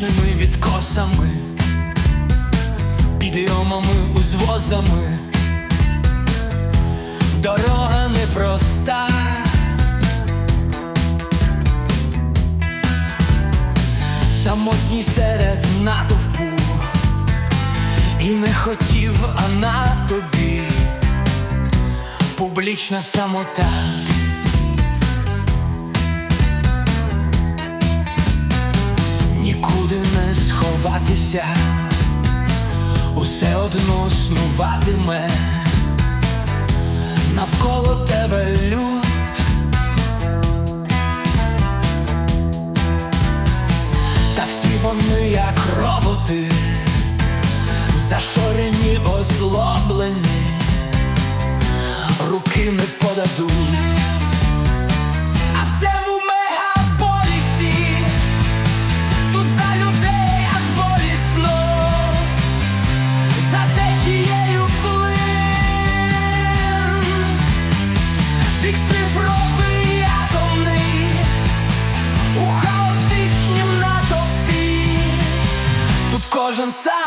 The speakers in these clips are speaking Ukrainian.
металічними відкосами, підйомами узвозами. Дорога непроста. Самотній серед натовпу І не хотів, а на тобі Публічна самота не сховатися Усе одно снуватиме Навколо тебе люд. Та всі вони як роботи, зашорені, озлоблені, руки не подадуть.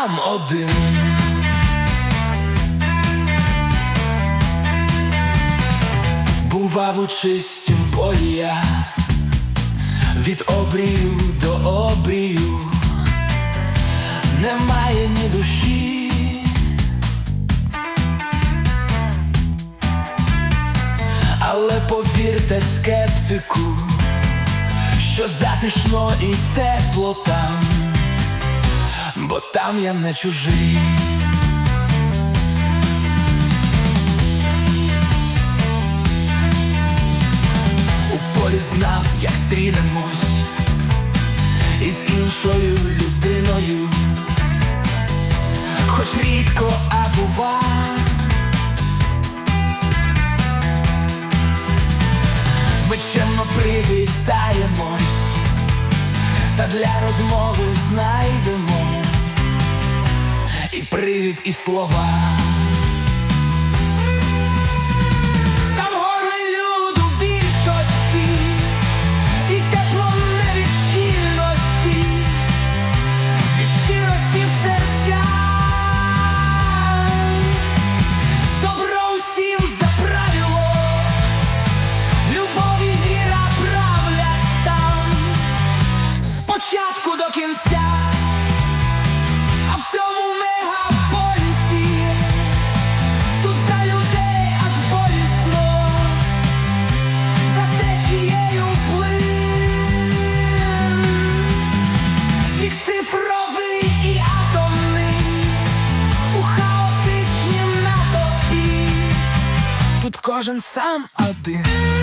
Сам один. Бував у чистім полі я від обрію до обрію, немає ні душі. Але повірте скептику, що затишно і тепло там, там я не чужий. У полі знав, як стрінемось із іншою людиною, хоч рідко, а бува. Ми чемно привітаємось, та для розмови знайдемо і привід, і слова. Кожен сам один.